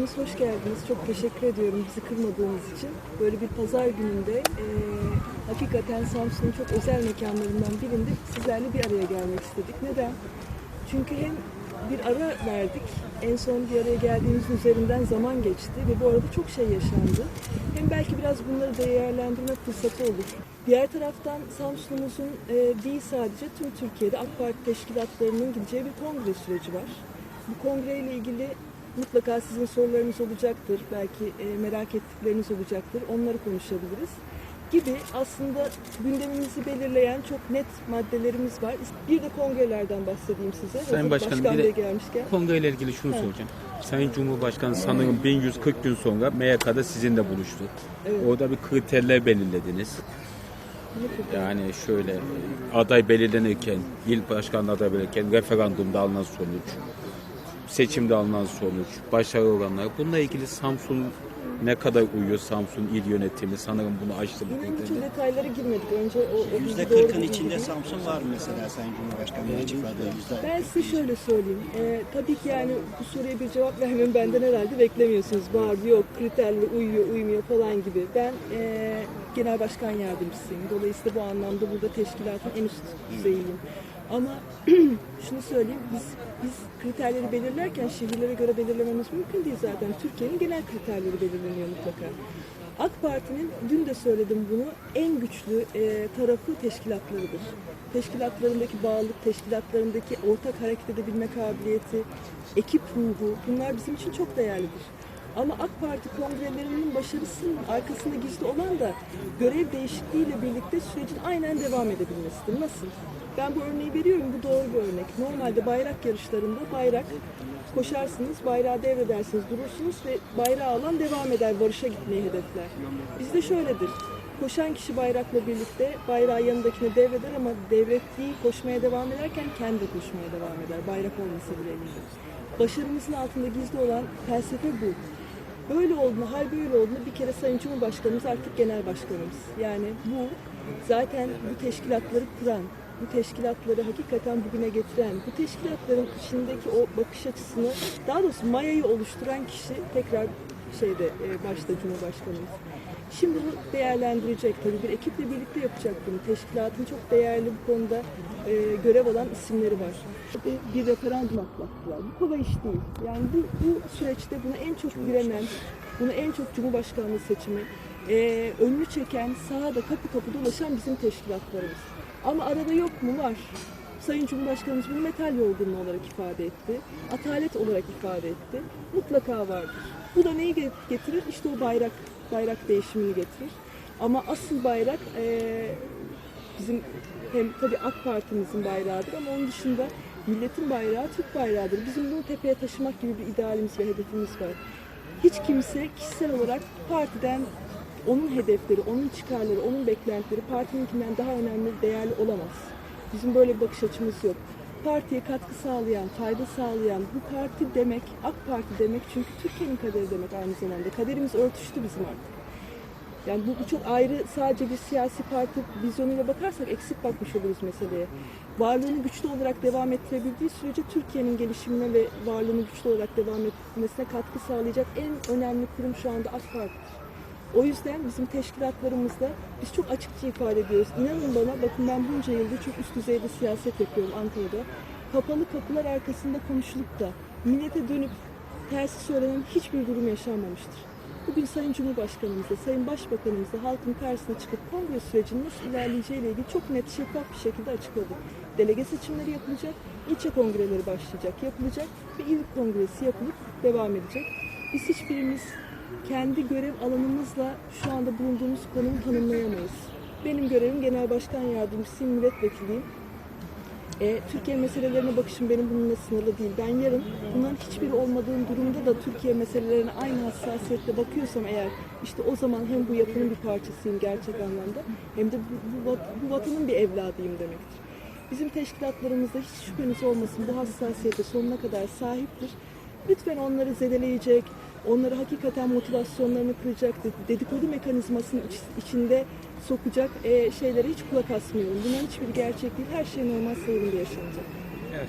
Hepiniz hoş geldiniz. Çok teşekkür ediyorum bizi kırmadığınız için. Böyle bir pazar gününde e, hakikaten Samsun'un çok özel mekanlarından birinde sizlerle bir araya gelmek istedik. Neden? Çünkü hem bir ara verdik. En son bir araya geldiğimizin üzerinden zaman geçti ve bu arada çok şey yaşandı. Hem belki biraz bunları değerlendirme fırsatı olur. Diğer taraftan Samsun'umuzun e, değil sadece tüm Türkiye'de AK Parti teşkilatlarının gideceği bir kongre süreci var. Bu kongreyle ilgili mutlaka sizin sorularınız olacaktır. Belki e, merak ettikleriniz olacaktır. Onları konuşabiliriz. Gibi aslında gündemimizi belirleyen çok net maddelerimiz var. Bir de kongrelerden bahsedeyim size. Sayın Başkanım, Başkan bir de- gelmişken. Kongre ile ilgili şunu Evet. soracağım. Sayın Cumhurbaşkanı sanırım 1140 gün sonra MYK'da sizinle buluştu. Evet. Orada bir kriterler belirlediniz. Yani şöyle aday belirlenirken, il başkanlığı aday belirlenirken referandumda alınan sonuç, seçimde alınan sonuç, başarı oranları. Bununla ilgili Samsun ne kadar uyuyor Samsun il yönetimi? Sanırım bunu açtı bu o kriterleri. detaylara girmedik. Önce o, o bilgi Yüzde doğru kırkın bilgi içinde değil. Samsun var mesela Sayın Cumhurbaşkanı'nın açıkladığı yüzde Ben size şöyle söyleyeyim. Ee, tabii ki yani bu soruya bir cevap vermemi benden herhalde beklemiyorsunuz. Var, yok, kriterler uyuyor, uymuyor falan gibi. Ben ee, genel başkan yardımcısıyım. Dolayısıyla bu anlamda burada teşkilatın en üst düzeyiyim. Ama şunu söyleyeyim, biz biz kriterleri belirlerken şehirlere göre belirlememiz mümkün değil zaten. Türkiye'nin genel kriterleri belirleniyor mutlaka. AK Parti'nin dün de söyledim bunu en güçlü e, tarafı teşkilatlarıdır. Teşkilatlarındaki bağlılık, teşkilatlarındaki ortak hareket edebilme kabiliyeti, ekip ruhu bunlar bizim için çok değerlidir. Ama AK Parti kongrelerinin başarısının arkasında gizli olan da görev değişikliğiyle birlikte sürecin aynen devam edebilmesidir. Nasıl? Ben bu örneği veriyorum, bu doğru bir örnek. Normalde bayrak yarışlarında bayrak koşarsınız, bayrağı devredersiniz, durursunuz ve bayrağı alan devam eder, varışa gitmeyi hedefler. Bizde şöyledir. Koşan kişi bayrakla birlikte bayrağı yanındakine devreder ama devrettiği koşmaya devam ederken kendi koşmaya devam eder. Bayrak olmasa bile elinde. Başarımızın altında gizli olan felsefe bu. Böyle olduğunu, hal böyle olduğunu bir kere Sayın Cumhurbaşkanımız artık genel başkanımız. Yani bu zaten bu teşkilatları kuran, bu teşkilatları hakikaten bugüne getiren, bu teşkilatların içindeki o bakış açısını, daha doğrusu mayayı oluşturan kişi tekrar şeyde e, başta Cumhurbaşkanımız. Şimdi bu değerlendirecek tabii bir ekiple birlikte yapacak bunu. Teşkilatın çok değerli bu konuda e, görev alan isimleri var. Bir, bir referandum atlattılar. Bu kolay iş değil. Yani bu, bu süreçte bunu en çok direnen, bunu en çok Cumhurbaşkanlığı seçimi e, önünü çeken, sahada kapı kapı dolaşan bizim teşkilatlarımız. Ama arada yok mu? Var. Sayın Cumhurbaşkanımız bunu metal yorgunluğu olarak ifade etti. Atalet olarak ifade etti. Mutlaka vardır. Bu da neyi get- getirir? İşte o bayrak, bayrak değişimini getirir. Ama asıl bayrak eee, bizim hem tabii AK Parti'mizin bayrağıdır ama onun dışında milletin bayrağı Türk bayrağıdır. Bizim bunu tepeye taşımak gibi bir idealimiz ve hedefimiz var. Hiç kimse kişisel olarak partiden onun hedefleri, onun çıkarları, onun beklentileri partininkinden daha önemli, değerli olamaz. Bizim böyle bir bakış açımız yok. Partiye katkı sağlayan, fayda sağlayan bu parti demek, AK Parti demek çünkü Türkiye'nin kaderi demek aynı zamanda. Kaderimiz örtüştü bizim artık. Yani bu, bu çok ayrı sadece bir siyasi parti vizyonuyla bakarsak eksik bakmış oluruz meseleye. Varlığını güçlü olarak devam ettirebildiği sürece Türkiye'nin gelişimine ve varlığını güçlü olarak devam etmesine katkı sağlayacak en önemli kurum şu anda AK Parti'dir. O yüzden bizim teşkilatlarımızda biz çok açıkça ifade ediyoruz. İnanın bana bakın ben bunca yıldır çok üst düzeyde siyaset yapıyorum Ankara'da. Kapalı kapılar arkasında konuşulup da millete dönüp tersi söylenen hiçbir durum yaşanmamıştır. Bugün Sayın Cumhurbaşkanımızla, Sayın Başbakanımızla halkın karşısına çıkıp kongre sürecinin nasıl ilerleyeceğiyle ilgili çok net şeffaf bir şekilde açıkladı. Delege seçimleri yapılacak, ilçe kongreleri başlayacak, yapılacak ve il kongresi yapılıp devam edecek. Biz hiçbirimiz kendi görev alanımızla şu anda bulunduğumuz konumu tanımlayamayız. Benim görevim genel başkan yardımcısıyım, milletvekiliyim. E, Türkiye meselelerine bakışım benim bununla sınırlı değil. Ben yarın bunların hiçbiri olmadığım durumda da Türkiye meselelerine aynı hassasiyetle bakıyorsam eğer işte o zaman hem bu yapının bir parçasıyım gerçek anlamda hem de bu, bu, bu vatanın bir evladıyım demektir. Bizim teşkilatlarımızda hiç şüpheniz olmasın bu hassasiyete sonuna kadar sahiptir. Lütfen onları zedeleyecek, onları hakikaten motivasyonlarını kıracak, dedikodu mekanizmasının iç- içinde sokacak e, şeylere hiç kulak asmıyorum. Bunların hiçbiri gerçek değil. Her şey normal seyrinde yaşanacak. Evet,